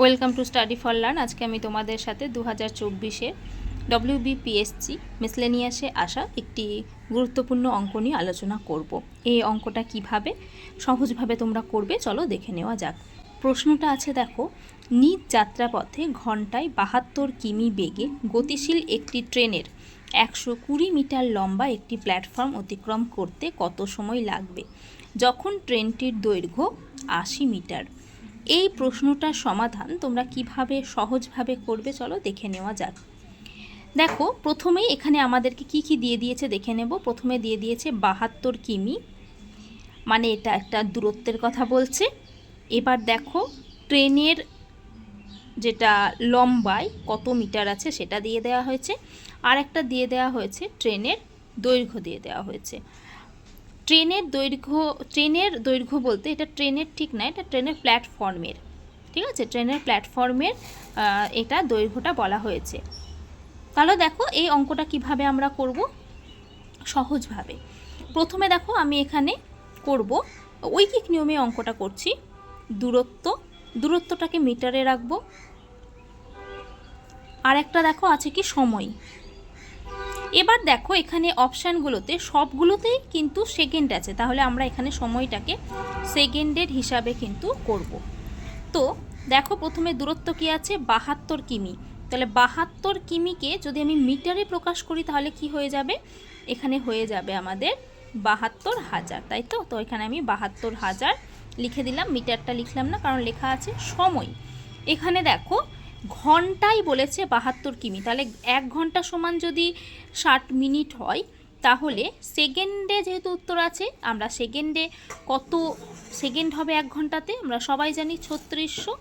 Welcome to study for learn. আজকে আমি তোমাদের সাথে দু হাজার চব্বিশে ডব্লিউবিপিএসসি মিসলেনিয়াসে আসা একটি গুরুত্বপূর্ণ অঙ্ক নিয়ে আলোচনা করব। এই অঙ্কটা কীভাবে সহজভাবে তোমরা করবে চলো দেখে নেওয়া যাক। প্রশ্নটা আছে, দেখো, নিজ যাত্রাপথে ঘন্টায় বাহাত্তর কিমি বেগে গতিশীল একটি ট্রেনের একশো কুড়ি মিটার লম্বা একটি প্ল্যাটফর্ম অতিক্রম করতে কত সময় লাগবে? যখন ট্রেনটির দৈর্ঘ্য আশি মিটার। এই প্রশ্নটার সমাধান তোমরা কীভাবে সহজভাবে করবে চলো দেখে নেওয়া যাক। দেখো, প্রথমেই এখানে আমাদেরকে কি কি দিয়ে দিয়েছে দেখে নেব। প্রথমে দিয়ে দিয়েছে বাহাত্তর কিমি মানে এটা একটা দূরত্বের কথা বলছে। এবার দেখো, ট্রেনের যেটা লম্বায় কত মিটার আছে সেটা দিয়ে দেওয়া হয়েছে। আর একটা দিয়ে দেওয়া হয়েছে ট্রেনের দৈর্ঘ্য দিয়ে দেওয়া হয়েছে। ট্রেনের দৈর্ঘ্য ট্রেনের দৈর্ঘ্য বলতে এটা ট্রেনের ঠিক না, এটা ট্রেনের প্ল্যাটফর্মের, ঠিক আছে? ট্রেনের প্ল্যাটফর্মের এটা দৈর্ঘ্যটা বলা হয়েছে। তাহলে দেখো এই অঙ্কটা কীভাবে আমরা করব? সহজভাবে। প্রথমে দেখো আমি এখানে করব, ঐকিক নিয়মে অঙ্কটা করছি। দূরত্ব, দূরত্বটাকে মিটারে রাখব। আর একটা দেখো আছে কি? সময়। এবার দেখো এখানে অপশানগুলোতে সবগুলোতেই কিন্তু সেকেন্ড আছে। তাহলে আমরা এখানে সময়টাকে সেকেন্ডের হিসাবে কিন্তু করব। তো দেখো প্রথমে দূরত্ব কি আছে? বাহাত্তর কিমি। তাহলে বাহাত্তর কিমিকে যদি আমি মিটারে প্রকাশ করি, তাহলে কি হয়ে যাবে? এখানে হয়ে যাবে আমাদের বাহাত্তর হাজার, তাই তো? তো এখানে আমি বাহাত্তর হাজার লিখে দিলাম। মিটারটা লিখলাম না, কারণ লেখা আছে সময়। এখানে দেখো ঘন্টায় বলেছে বাহাত্তর কিমি। তাহলে এক ঘণ্টা সমান যদি ষাট মিনিট হয়, তাহলে সেকেন্ডে যেহেতু উত্তর আছে, আমরা সেকেন্ডে কত, সেকেন্ড হবে এক ঘন্টাতে? আমরা সবাই জানি ছত্রিশশো,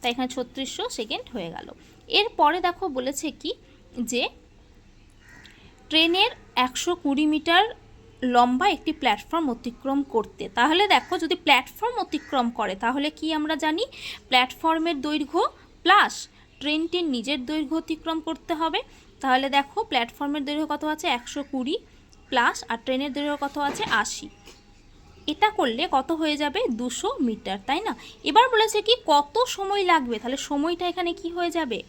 তাই এখানে ছত্রিশশো সেকেন্ড হয়ে গেল। এরপরে দেখো বলেছে কি, যে ট্রেনের একশো কুড়ি মিটার লম্বা একটি প্ল্যাটফর্ম অতিক্রম করতে। তাহলে দেখো, যদি প্ল্যাটফর্ম অতিক্রম করে, তাহলে কি আমরা জানি? প্ল্যাটফর্মের দৈর্ঘ্য প্লাস ট্রেনটির নিজের দৈর্ঘ্য অতিক্রম করতে হবে। তাহলে দেখো, প্ল্যাটফর্মের দৈর্ঘ্য কত আছে? একশো কুড়ি প্লাস আর ট্রেনের দৈর্ঘ্য কত আছে? আশি। এটা করলে কত হয়ে যাবে? দুশো মিটার, তাই না? এবার বলেছে কি, কত সময় লাগবে? তাহলে সময়টা এখানে কি হয়ে যাবে?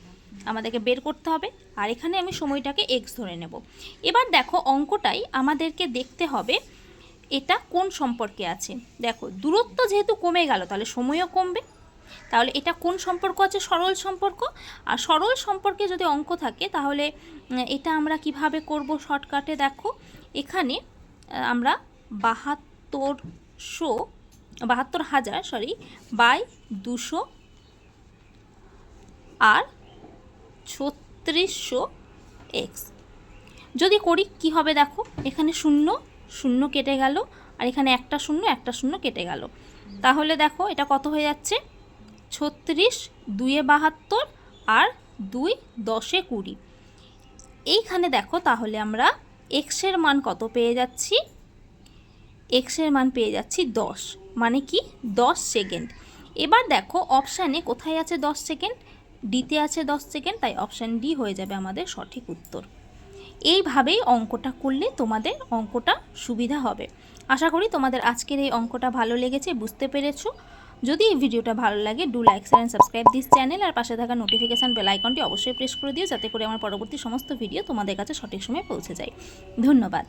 আমাদেরকে বের করতে হবে। আর এখানে আমি সময়টাকে এক্স ধরে নেব। এবার দেখো, অঙ্কটাই আমাদেরকে দেখতে হবে এটা কোন সম্পর্কে আছে। দেখো, দূরত্ব যেহেতু কমে গেল, তাহলে সময়ও কমবে। তাহলে এটা কোন সম্পর্ক আছে? সরল সম্পর্ক? আর সরল সম্পর্কে যদি অঙ্ক থাকে, তাহলে এটা আমরা কীভাবে করব? শর্টকাটে দেখো। এখানে আমরা বাহাত্তরশো বাহাত্তর হাজার সরি বাই দুশো আর ছত্রিশশো এক্স যদি করি, কি হবে দেখো? এখানে শূন্য শূন্য কেটে গেল। আর এখানে একটা শূন্য একটা শূন্য কেটে গেল। তাহলে দেখো, এটা কত হয়ে যাচ্ছে? ছত্রিশ দুইয়ে বাহাত্তর আর দুই দশে কুড়ি। এইখানে দেখো তাহলে আমরা এক্সের মান কত পেয়ে যাচ্ছি? এক্সের মান পেয়ে যাচ্ছি দশ মানে কি দশ সেকেন্ড। এবার দেখো অপশানে কোথায় আছে দশ সেকেন্ড? ডিতে আছে দশ সেকেন্ড, তাই অপশান ডি হয়ে যাবে আমাদের সঠিক উত্তর। এইভাবেই অঙ্কটা করলে তোমাদের অঙ্কটা সুবিধা হবে। আশা করি তোমাদের আজকের এই অঙ্কটা ভালো লেগেছে, বুঝতে পেরেছ। যদি এই ভিডিওটা ভালো লাগে do like and subscribe this channel আর পাশে থাকা নোটিফিকেশান বেল আইকনটি অবশ্যই প্রেস করে দিও, যাতে করে আমার পরবর্তী সমস্ত ভিডিও তোমাদের কাছে সঠিক সময়ে পৌঁছে যায়। ধন্যবাদ।